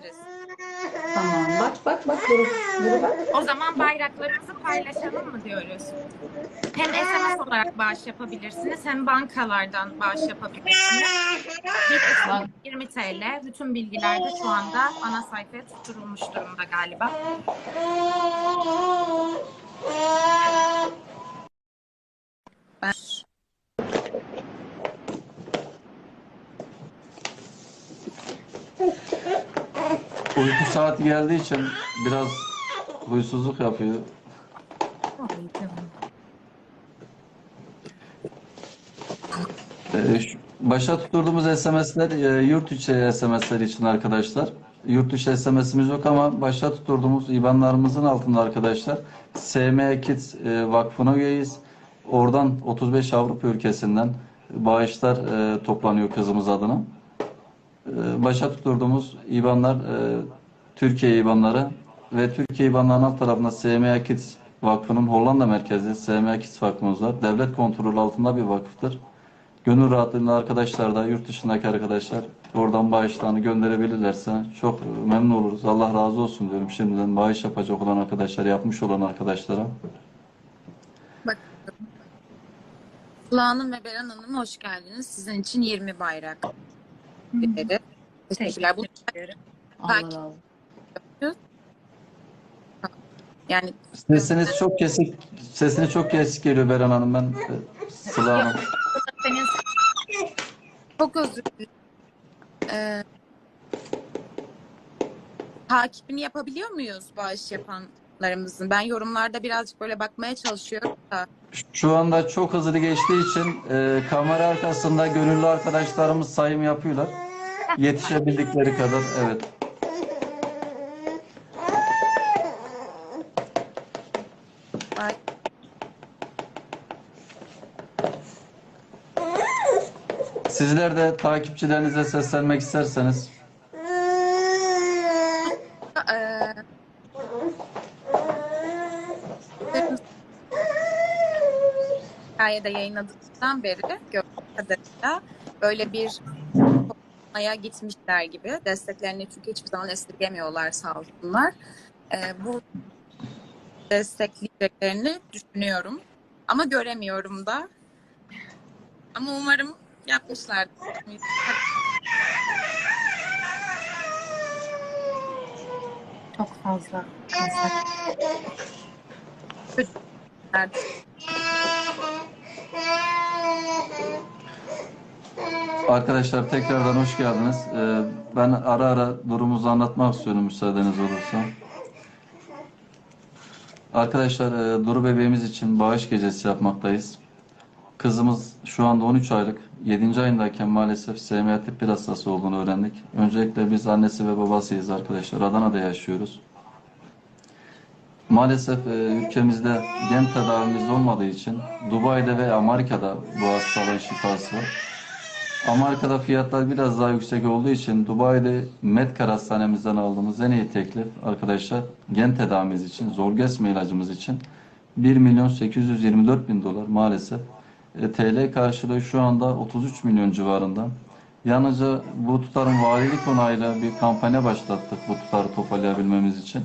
paylaşabiliriz. Tamam. Bak bak bak. Dur, dur bak. O zaman bayraklarımızı paylaşalım mı diyoruz? Hem SMS olarak bağış yapabilirsiniz hem bankalardan bağış yapabilirsiniz. Bir SMS 20 TL. Bütün bilgiler de şu anda ana sayfaya tutturulmuş durumda galiba. Uyku saati geldiği için biraz huysuzluk yapıyor. Ee, şu- Başa tutturduğumuz SMS'ler e, yurt içi SMS'ler için arkadaşlar. Yurt dışı SMS'imiz yok ama başa tutturduğumuz IBAN'larımızın altında arkadaşlar SM Kids e, Vakfı'na üyeyiz. Oradan 35 Avrupa ülkesinden bağışlar e, toplanıyor kızımız adına. E, Başa tutturduğumuz IBAN'lar e, Türkiye IBAN'ları ve Türkiye IBAN'ların alt tarafında SMA Kids Vakfı'nın Hollanda merkezi SMA Kids Vakfımız var. Devlet kontrolü altında bir vakıftır. Gönül rahatlığıyla arkadaşlar da yurt dışındaki arkadaşlar oradan bağışlarını gönderebilirlerse çok memnun oluruz. Allah razı olsun diyorum şimdiden bağış yapacak olan arkadaşlar, yapmış olan arkadaşlara. Sıla Hanım ve Beren Hanım hoş geldiniz. Sizin için 20 bayrak. Biri. Teşekkürler. Bu Allah yani Sesiniz çok kesik, sesiniz çok kesik geliyor Beren Hanım ben e, Sıla Hanım. Senin çok özür dilerim. Ee, takibini yapabiliyor muyuz bağış yapanlarımızın? Ben yorumlarda birazcık böyle bakmaya çalışıyorum da. Şu anda çok hızlı geçtiği için e, kamera arkasında gönüllü arkadaşlarımız sayım yapıyorlar. Yetişebildikleri kadar evet. Ay, Sizler de takipçilerinize seslenmek isterseniz hikayede yayınladıktan beri gördüğüm kadarıyla böyle bir aya gitmişler gibi. Desteklerini çünkü hiçbir zaman esirgemiyorlar sağ olsunlar. Eee, bu destekleyeceklerini düşünüyorum. Ama göremiyorum da. Ama umarım yapmışlardır. çok fazla. Arkadaşlar tekrardan hoş geldiniz. E, ben ara ara durumumuzu anlatmak istiyorum müsaadeniz olursa. Arkadaşlar e, Duru bebeğimiz için bağış gecesi yapmaktayız. Kızımız şu anda 13 aylık. 7. ayındayken maalesef SMA tip 1 hastası olduğunu öğrendik. Öncelikle biz annesi ve babasıyız arkadaşlar. Adana'da yaşıyoruz. Maalesef e, ülkemizde gen tedavimiz olmadığı için Dubai'de ve Amerika'da bu hastalığın şifası var. Amerika'da fiyatlar biraz daha yüksek olduğu için Dubai'de Medcar hastanemizden aldığımız en iyi teklif arkadaşlar gen tedavimiz için, zor kesme ilacımız için 1 milyon 824 bin dolar maalesef. E, TL karşılığı şu anda 33 milyon civarında. Yalnızca bu tutarın valilik onayla bir kampanya başlattık bu tutarı toparlayabilmemiz için.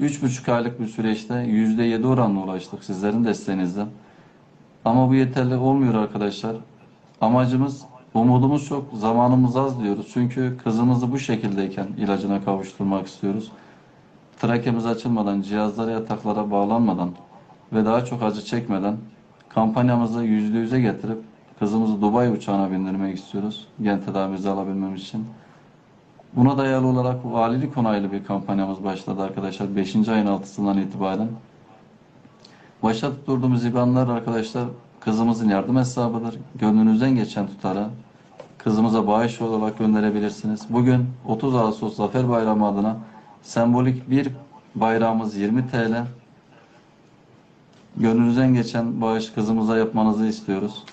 3,5 aylık bir süreçte %7 oranına ulaştık sizlerin desteğinizle. Ama bu yeterli olmuyor arkadaşlar. Amacımız, umudumuz çok, zamanımız az diyoruz. Çünkü kızımızı bu şekildeyken ilacına kavuşturmak istiyoruz. Trakemiz açılmadan, cihazlara yataklara bağlanmadan ve daha çok acı çekmeden kampanyamızı yüzde yüze getirip kızımızı Dubai uçağına bindirmek istiyoruz. Gen tedavimizi alabilmemiz için. Buna dayalı olarak valilik onaylı bir kampanyamız başladı arkadaşlar 5. ayın 6'sından itibaren. Başa tutturduğumuz IBAN'lar arkadaşlar kızımızın yardım hesabıdır. Gönlünüzden geçen tutara kızımıza bağış olarak gönderebilirsiniz. Bugün 30 Ağustos Zafer Bayramı adına sembolik bir bayrağımız 20 TL. Gönlünüzden geçen bağış kızımıza yapmanızı istiyoruz.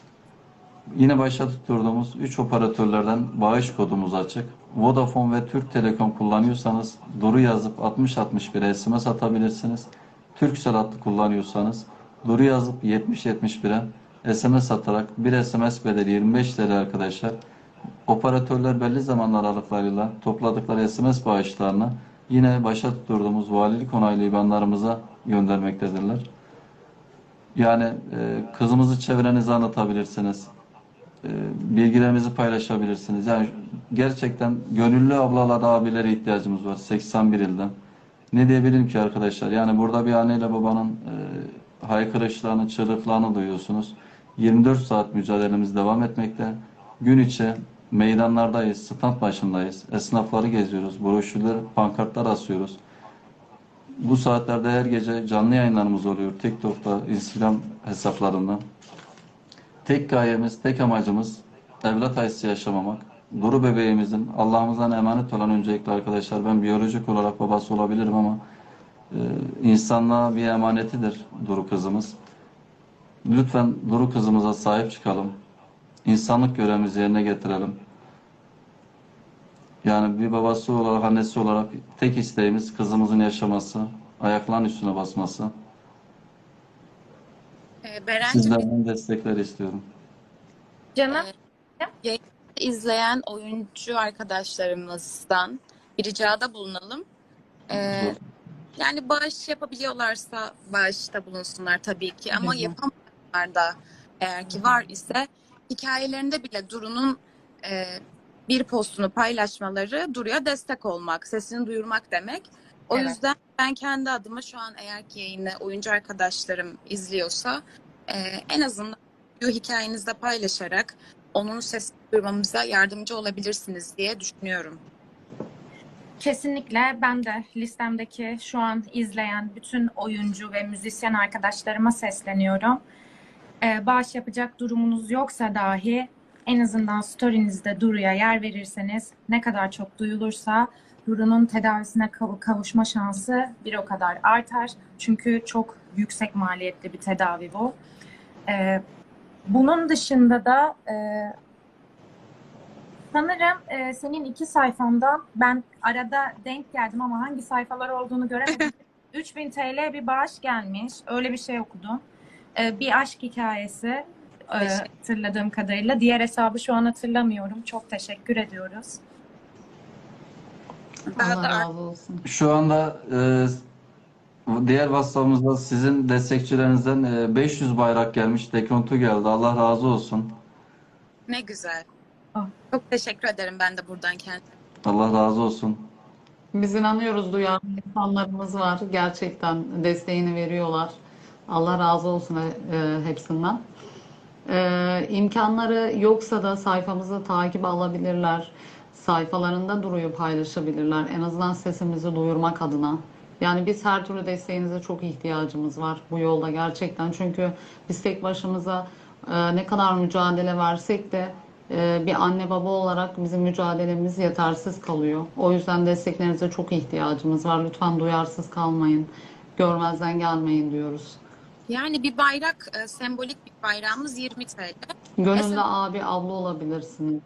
Yine başa tutturduğumuz 3 operatörlerden bağış kodumuz açık. Vodafone ve Türk Telekom kullanıyorsanız Duru yazıp 6061 SMS atabilirsiniz. Turkcell hattı kullanıyorsanız Duru yazıp 7071'e SMS atarak bir SMS bedeli 25 TL arkadaşlar. Operatörler belli zaman aralıklarıyla topladıkları SMS bağışlarını yine başa tutturduğumuz valilik onaylı IBAN'larımıza göndermektedirler. Yani e, kızımızı çevrenize anlatabilirsiniz. E, bilgilerimizi paylaşabilirsiniz. Yani gerçekten gönüllü ablalara, abilere ihtiyacımız var 81 ilde. Ne diyebilirim ki arkadaşlar? Yani burada bir anneyle babanın e, haykırışlarını, çığlıklarını duyuyorsunuz. 24 saat mücadelemiz devam etmekte. Gün içi meydanlardayız, stand başındayız. Esnafları geziyoruz, broşürler, pankartlar asıyoruz. Bu saatlerde her gece canlı yayınlarımız oluyor. TikTok'ta, Instagram hesaplarında. Tek gayemiz, tek amacımız evlat acısı yaşamamak. Duru bebeğimizin Allah'ımızdan emanet olan öncelikle arkadaşlar ben biyolojik olarak babası olabilirim ama e, insanlığa bir emanetidir Duru kızımız. Lütfen Duru kızımıza sahip çıkalım. İnsanlık görevimizi yerine getirelim. Yani bir babası olarak, annesi olarak tek isteğimiz kızımızın yaşaması, ayaklarının üstüne basması. Ee, Berencim Sizlerden destekler istiyorum. Canım izleyen oyuncu arkadaşlarımızdan bir ricada bulunalım. Ee, yani bağış yapabiliyorlarsa bağışta bulunsunlar tabii ki ama yapamayanlar da eğer ki var ise hikayelerinde bile Duru'nun e, bir postunu paylaşmaları Duru'ya destek olmak, sesini duyurmak demek. O Evet. yüzden ben kendi adıma şu an eğer ki yayını oyuncu arkadaşlarım izliyorsa e, en azından video hikayenizde paylaşarak onun sesini duyurmamıza yardımcı olabilirsiniz diye düşünüyorum. Kesinlikle ben de listemdeki şu an izleyen bütün oyuncu ve müzisyen arkadaşlarıma sesleniyorum. Ee, bağış yapacak durumunuz yoksa dahi en azından story'nizde Duru'ya yer verirseniz ne kadar çok duyulursa Duru'nun tedavisine kav- kavuşma şansı bir o kadar artar. Çünkü çok yüksek maliyetli bir tedavi bu. Ee, bunun dışında da e, Sanırım e, senin iki sayfandan ben arada denk geldim ama hangi sayfalar olduğunu göremedim. 3000 TL bir bağış gelmiş. Öyle bir şey okudum. E, bir aşk hikayesi e, hatırladığım kadarıyla. Diğer hesabı şu an hatırlamıyorum. Çok teşekkür ediyoruz. Allah razı olsun. Şu anda e, diğer WhatsApp'ımızda sizin destekçilerinizden e, 500 bayrak gelmiş, dekontu geldi. Allah razı olsun. ne güzel. Ah. Çok teşekkür ederim ben de buradan kendime. Allah razı olsun. Biz inanıyoruz duyarlı insanlarımız var. Gerçekten desteğini veriyorlar. Allah razı olsun e, hepsinden. E, imkanları yoksa da sayfamızı takip alabilirler. Sayfalarında Duru'yu paylaşabilirler. En azından sesimizi duyurmak adına. Yani biz her türlü desteğinize çok ihtiyacımız var bu yolda gerçekten. Çünkü biz tek başımıza e, ne kadar mücadele versek de e, bir anne baba olarak bizim mücadelemiz yetersiz kalıyor. O yüzden desteklerinize çok ihtiyacımız var. Lütfen duyarsız kalmayın. Görmezden gelmeyin diyoruz. Yani bir bayrak, e, sembolik bir bayrağımız 20 TL. Gönüllü Mesela- abi, abla olabilirsiniz.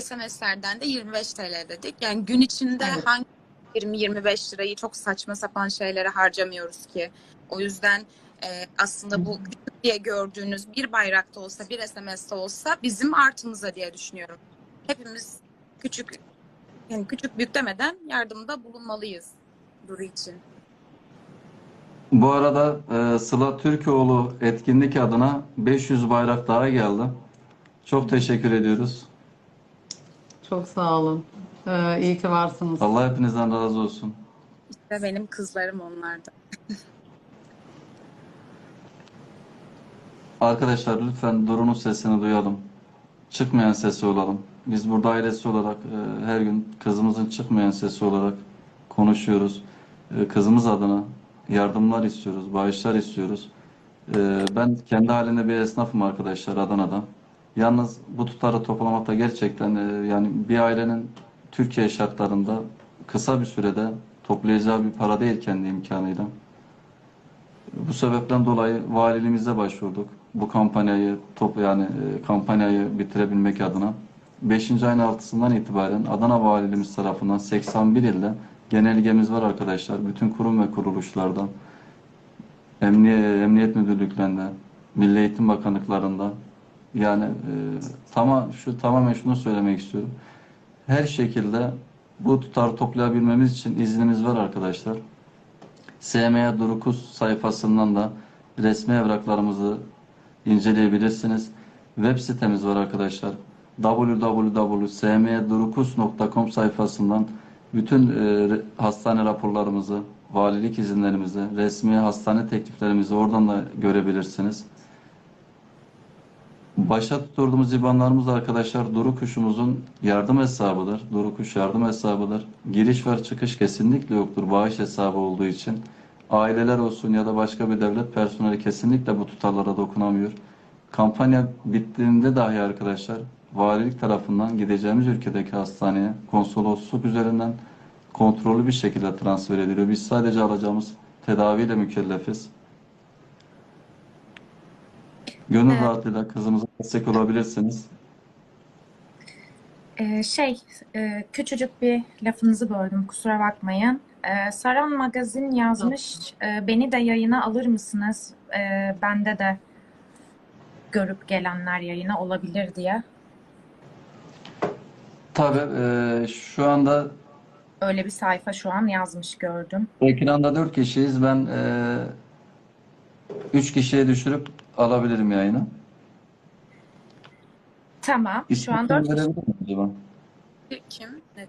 SMS'lerden de 25 TL dedik. Yani gün içinde Evet. hangi 20-25 lirayı çok saçma sapan şeylere harcamıyoruz ki. O yüzden e, aslında bu diye gördüğünüz bir bayrakta olsa, bir SMS'te olsa bizim artımıza diye düşünüyorum. Hepimiz küçük, yani küçük büyük demeden yardımda bulunmalıyız Duru için. Bu arada e, Sıla Türkoğlu etkinlik adına 500 bayrak daha geldi. Çok teşekkür ediyoruz. Çok sağ olun. Ee, iyi ki varsınız. Allah hepinizden razı olsun. İşte benim kızlarım onlarda. Arkadaşlar lütfen Duru'nun sesini duyalım. Çıkmayan sesi olalım. Biz burada ailesi olarak e, her gün kızımızın çıkmayan sesi olarak konuşuyoruz. E, kızımız adına yardımlar istiyoruz, bağışlar istiyoruz. E, ben kendi halinde bir esnafım arkadaşlar Adana'da. Yalnız bu tutarı toplamakta gerçekten e, yani bir ailenin Türkiye şartlarında kısa bir sürede toplayacağı bir para değil kendi imkanıyla. Bu sebepten dolayı valiliğimize başvurduk. Bu kampanyayı top yani e, kampanyayı bitirebilmek adına 5. ayın 6'sından itibaren Adana Valiliğimiz tarafından 81 ilde genelgemiz var arkadaşlar. Bütün kurum ve kuruluşlardan Emniyet, Emniyet Müdürlüklerinde, Milli Eğitim Bakanlıklarında Yani e, tamam şu tamamen şunu söylemek istiyorum. Her şekilde bu tutarı toplayabilmemiz için iznimiz var arkadaşlar. SMA Durukus sayfasından da resmi evraklarımızı inceleyebilirsiniz. Web sitemiz var arkadaşlar. www.smdurukus.com sayfasından bütün e, hastane raporlarımızı, valilik izinlerimizi, resmi hastane tekliflerimizi oradan da görebilirsiniz. Başa tutturduğumuz IBAN'larımız arkadaşlar Duru Kuş'umuzun yardım hesabıdır. Duru Kuş yardım hesabıdır. Giriş var çıkış kesinlikle yoktur bağış hesabı olduğu için. Aileler olsun ya da başka bir devlet personeli kesinlikle bu tutarlara dokunamıyor. Kampanya bittiğinde dahi arkadaşlar valilik tarafından gideceğimiz ülkedeki hastaneye konsolosluk üzerinden kontrollü bir şekilde transfer ediliyor. Biz sadece alacağımız tedaviyle mükellefiz. Gönül Evet. rahatlığıyla kızımıza destek olabilirsiniz. Ee, şey, e, küçücük bir lafınızı böldüm, kusura bakmayın. Ee, Saran Magazin yazmış, e, beni de yayına alır mısınız? E, bende de görüp gelenler yayına olabilir diye. Tabii e, şu anda Öyle bir sayfa şu an yazmış gördüm. ekranda 4 kişiyiz. Ben e, 3 kişiye düşürüp alabilirim yayını. Tamam, şu an dört kişi, verebilir miyim acaba? Kim? Ne?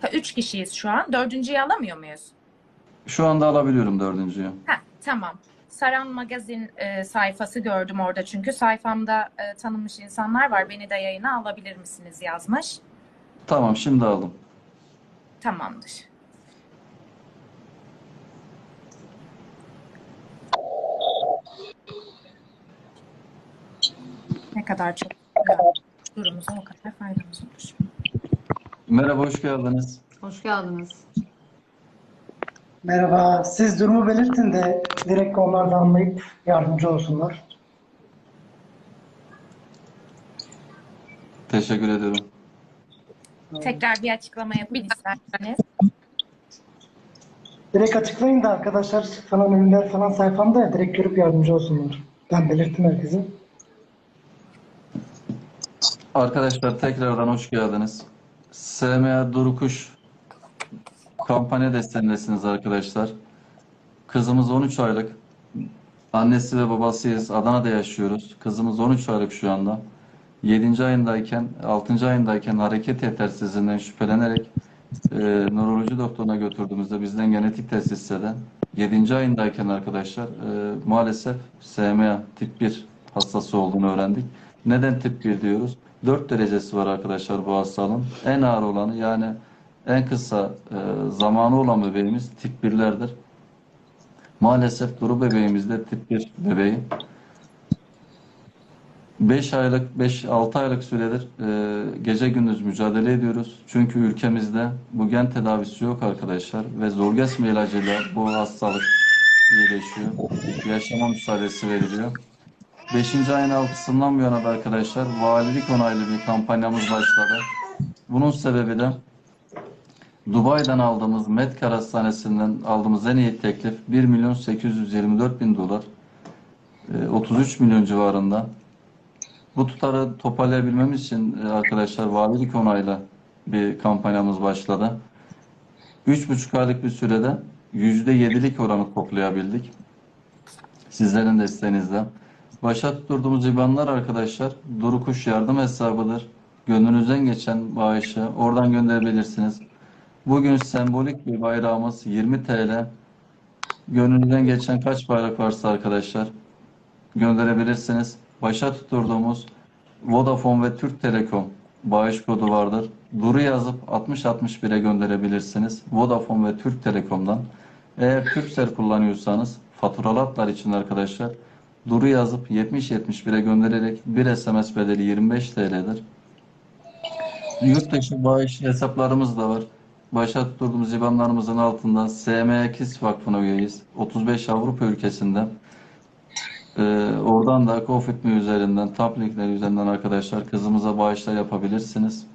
ha, üç kişiyiz şu an. Dördüncüyü alamıyor muyuz? Şu anda alabiliyorum dördüncüyü. Ha, tamam. Saran Magazin e, sayfası gördüm orada çünkü sayfamda e, tanınmış insanlar var. Beni de yayına alabilir misiniz yazmış. Tamam şimdi aldım. Tamamdır. Ne kadar çok durumuza o kadar faydamız olur. Merhaba hoş geldiniz. Hoş geldiniz. Merhaba, siz durumu belirtin de direkt onlar da anlayıp yardımcı olsunlar. Teşekkür ediyorum. Tekrar bir açıklama yapın isterseniz. Direkt açıklayın da arkadaşlar falan ürünler falan sayfamda ya direkt görüp yardımcı olsunlar. Ben belirttim herkese. Arkadaşlar tekrardan hoş geldiniz. SMA Durukuş kampanya desteğindesiniz arkadaşlar. Kızımız 13 aylık. Annesi ve babasıyız. Adana'da yaşıyoruz. Kızımız 13 aylık şu anda. 7. ayındayken, 6. ayındayken hareket yetersizliğinden şüphelenerek e, nöroloji doktoruna götürdüğümüzde bizden genetik test istedi. 7. ayındayken arkadaşlar e, maalesef SMA tip 1 hastası olduğunu öğrendik. Neden tip 1 diyoruz? 4 derecesi var arkadaşlar bu hastalığın. En ağır olanı yani en kısa e, zamanı olan bebeğimiz tip 1'lerdir. Maalesef Duru bebeğimiz de tip 1 bebeği. 5 aylık, 5-6 aylık süredir e, gece gündüz mücadele ediyoruz. Çünkü ülkemizde bu gen tedavisi yok arkadaşlar ve Zolgensma ilacıyla bu hastalık iyileşiyor. Yaşama müsaadesi veriliyor. 5. ayın altısından bu yana da arkadaşlar valilik onaylı bir kampanyamız başladı. Bunun sebebi de Dubai'den aldığımız Medcar Hastanesi'nden aldığımız en iyi teklif 1 milyon 824 bin dolar. E, 33 milyon civarında. Bu tutarı toparlayabilmemiz için e, arkadaşlar valilik onayla bir kampanyamız başladı. 3,5 aylık bir sürede %7'lik oranı toplayabildik. Sizlerin desteğinizle. Başa tutturduğumuz IBAN'lar arkadaşlar Duru Kuş yardım hesabıdır. Gönlünüzden geçen bağışı oradan gönderebilirsiniz. Bugün sembolik bir bayrağımız 20 TL. Gönlünüzden geçen kaç bayrak varsa arkadaşlar gönderebilirsiniz. Başa tutturduğumuz Vodafone ve Türk Telekom bağış kodu vardır. Duru yazıp 6061'e gönderebilirsiniz. Vodafone ve Türk Telekom'dan. Eğer Turkcell kullanıyorsanız faturalı hatlar için arkadaşlar Duru yazıp 7071'e göndererek bir SMS bedeli 25 TL'dir. Yurt dışı bağış hesaplarımız da var. Başa tutturduğumuz IBAN'larımızın altında SMKİS Vakfı'na üyeyiz. 35 Avrupa ülkesinde. Ee, oradan da GoFundMe üzerinden, tap üzerinden arkadaşlar kızımıza bağışlar yapabilirsiniz.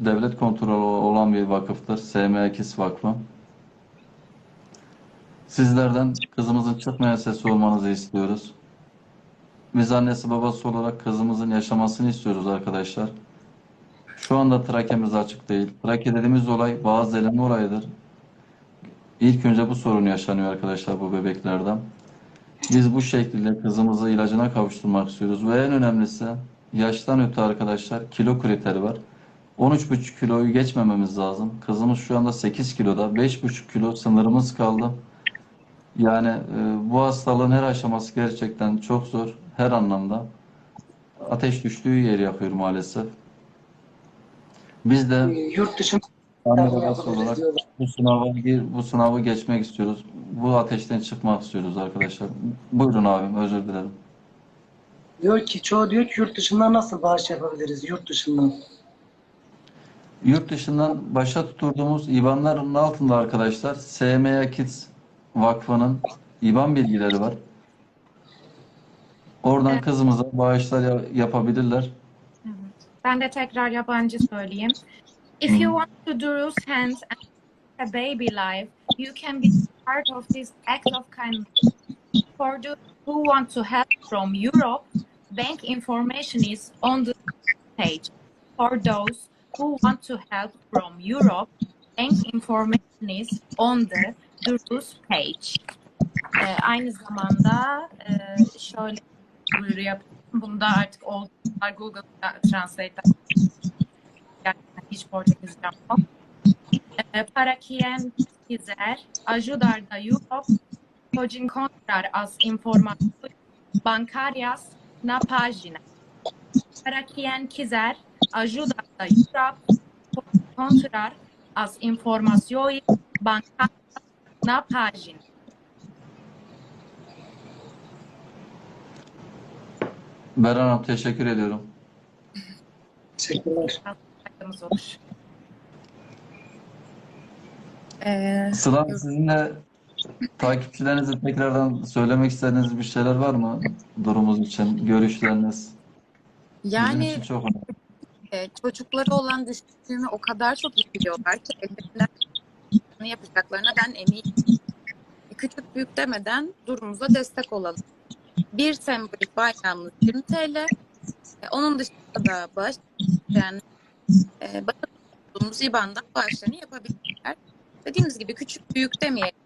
Devlet kontrolü olan bir vakıftır. SMKİS Vakfı. Sizlerden kızımızın çıkmayan sesi olmanızı istiyoruz. Biz annesi babası olarak kızımızın yaşamasını istiyoruz arkadaşlar. Şu anda trakemiz açık değil. Trake dediğimiz olay bazı eleme olayıdır. İlk önce bu sorun yaşanıyor arkadaşlar bu bebeklerden. Biz bu şekilde kızımızı ilacına kavuşturmak istiyoruz. Ve en önemlisi yaştan öte arkadaşlar kilo kriteri var. 13,5 kiloyu geçmememiz lazım. Kızımız şu anda 8 kiloda. 5,5 kilo sınırımız kaldı. Yani e, bu hastalığın her aşaması gerçekten çok zor. Her anlamda. Ateş düştüğü yer yakıyor maalesef. Biz de Ee, Yurt dışında anne babası olarak bu sınavı bu sınavı geçmek istiyoruz. Bu ateşten çıkmak istiyoruz arkadaşlar. Buyurun abim özür dilerim. diyor ki çoğu diyor ki yurt dışından nasıl bağış yapabiliriz yurt dışından? Yurt dışından başa tutturduğumuz IBAN'ların altında arkadaşlar SMA Kids Vakfı'nın IBAN bilgileri var. Oradan kızımıza bağışlar ya- yapabilirler. Ben de tekrar yabancı söyleyeyim. If you want to do hands and a baby life, you can be part of this act of kindness. For those who want to help from Europe, bank information is on the page. For those who want to help from Europe, bank information is on the Durus page. Ee, aynı zamanda e, şöyle duyuru yapıyorum. Bunda artık oldu. Google'da Translate'da gerçekten hiç Portekizce yok. Eh, para quien quiser ajudar da Europe, pode encontrar as informações bancárias na página. Para quien quiser ajudar da Europe, pode encontrar as informações bancárias na página. Beren Hanım teşekkür ediyorum. Teşekkürler. Olur. Ee, Sıla sizinle takipçilerinize tekrardan söylemek istediğiniz bir şeyler var mı? Durumumuz için, görüşleriniz. Bizim yani için çok önemli. e, çocukları olan düşündüğümü o kadar çok iyi biliyorlar ki ellerinden ne yapacaklarına ben eminim. Küçük büyük demeden durumumuza destek olalım. Bir sembolik bayrağımız 20 TL. E, onun dışında da bağış yani e, başvurduğumuz IBAN'dan bağışlarını yapabilirler. Dediğimiz gibi küçük büyük demeyelim.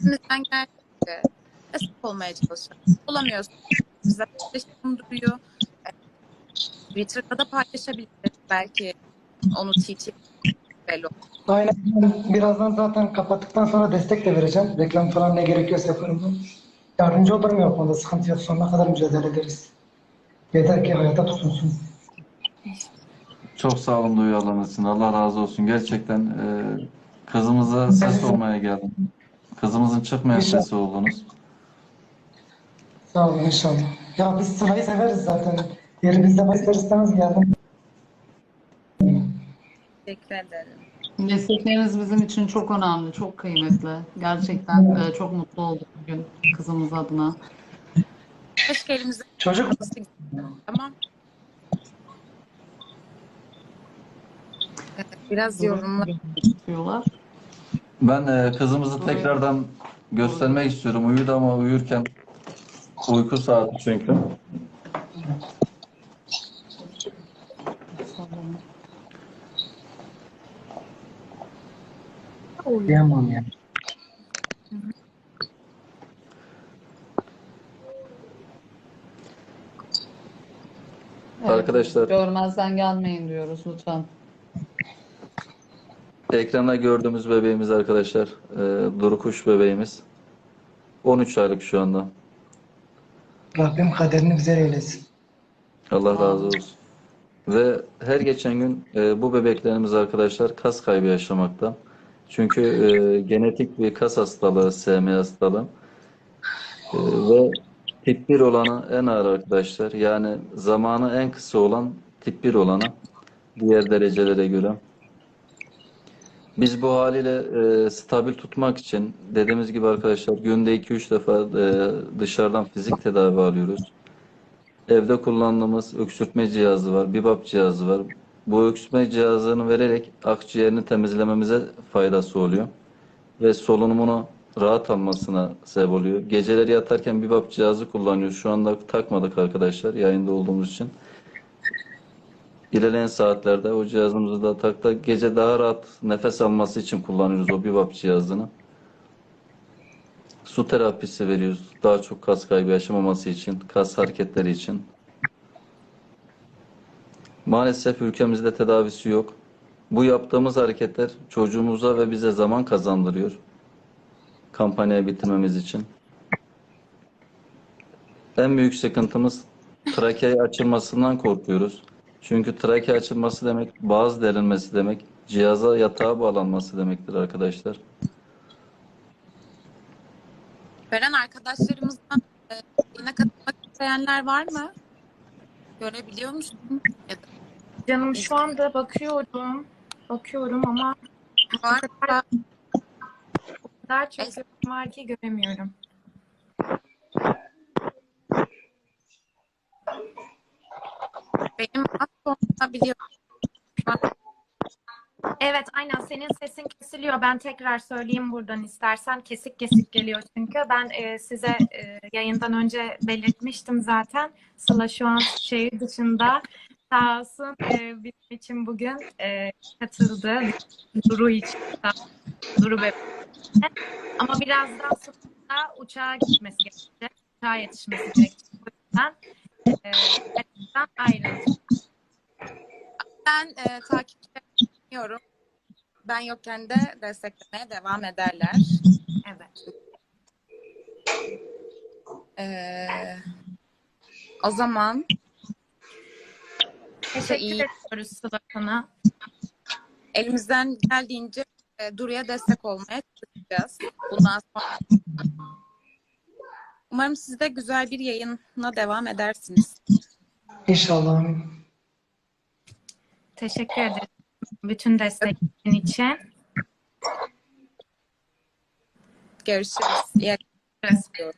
Elimizden geldiğince destek olmaya çalışalım. Olamıyorsak bize paylaşım duruyor. E, Twitter'da da paylaşabiliriz. Belki onu TT belli. Aynen. Birazdan zaten kapattıktan sonra destek de vereceğim. Reklam falan ne gerekiyorsa yaparım. Yardımcı olurum yapmada sıkıntı yok. Sonuna kadar mücadele ederiz. Yeter ki hayata tutunsun. Çok sağ olun duyarlarınız için. Allah razı olsun. Gerçekten e, kızımıza ses olmaya geldim. Kızımızın çıkmayan İnşallah. sesi oldunuz. Sağ olun inşallah. Ya biz Sıla'yı severiz zaten. Yerimizde ister istemez geldim. Teşekkür ederim. Destekleriniz bizim için çok önemli, çok kıymetli. Gerçekten e, çok mutlu olduk bugün kızımız adına. Keşke elimizde Çocuk ama Evet, biraz yorumlar. diyorlar. Ben e, kızımızı tekrardan göstermek istiyorum. Uyudu ama uyurken uyku saati çünkü. Diyemem yani. Evet, Arkadaşlar- Görmezden gelmeyin diyoruz lütfen. Ekranda gördüğümüz bebeğimiz arkadaşlar. E, Durukuş bebeğimiz. 13 aylık şu anda. Rabbim kaderini bize eylesin. Allah razı olsun. Ve her geçen gün e, bu bebeklerimiz arkadaşlar kas kaybı yaşamakta. Çünkü e, genetik bir kas hastalığı, SM hastalığı. E, ve tip 1 olanı en ağır arkadaşlar. Yani zamanı en kısa olan tip 1 olanı diğer derecelere göre. Biz bu haliyle e, stabil tutmak için dediğimiz gibi arkadaşlar günde 2-3 defa e, dışarıdan fizik tedavi alıyoruz. Evde kullandığımız öksürtme cihazı var, bibap cihazı var. Bu öksürtme cihazını vererek akciğerini temizlememize faydası oluyor. Ve solunumunu rahat almasına sebep oluyor. Geceleri yatarken bibap cihazı kullanıyoruz. Şu anda takmadık arkadaşlar yayında olduğumuz için. İlerleyen saatlerde o cihazımızı da taktık. Gece daha rahat nefes alması için kullanıyoruz o bibap cihazını. Su terapisi veriyoruz. Daha çok kas kaybı yaşamaması için, kas hareketleri için. Maalesef ülkemizde tedavisi yok. Bu yaptığımız hareketler çocuğumuza ve bize zaman kazandırıyor. Kampanyayı bitirmemiz için. En büyük sıkıntımız trakea açılmasından korkuyoruz. Çünkü trakea açılması demek bazı delinmesi demek, cihaza yatağa bağlanması demektir arkadaşlar. Veren arkadaşlarımızdan e, katılmak isteyenler var mı? Görebiliyor musun? Ya da Canım şu anda bakıyorum. Bakıyorum ama var o kadar çok var ki göremiyorum. Benim az sonra biliyorum. Evet aynen senin sesin kesiliyor. Ben tekrar söyleyeyim buradan istersen. Kesik kesik geliyor çünkü. Ben e, size e, yayından önce belirtmiştim zaten. Sıla şu an şehir dışında. Sağ olsun e, bizim için bugün e, katıldı. Duru için. Duru ve ama birazdan sonra uçağa gitmesi gerekecek. Uçağa yetişmesi gerekecek. O yüzden e, ayrıldı. Ben e, takipçiyorum. Ben yokken de desteklemeye devam ederler. Evet. E, o zaman Teşekkür ediyoruz Sıla sana. elimizden geldiğince e, Duru'ya destek olmaya çalışacağız. Bundan sonra. Umarım siz de güzel bir yayına devam edersiniz. İnşallah. Teşekkür ederim bütün desteğin için. Görüşürüz. İyi akşamlar.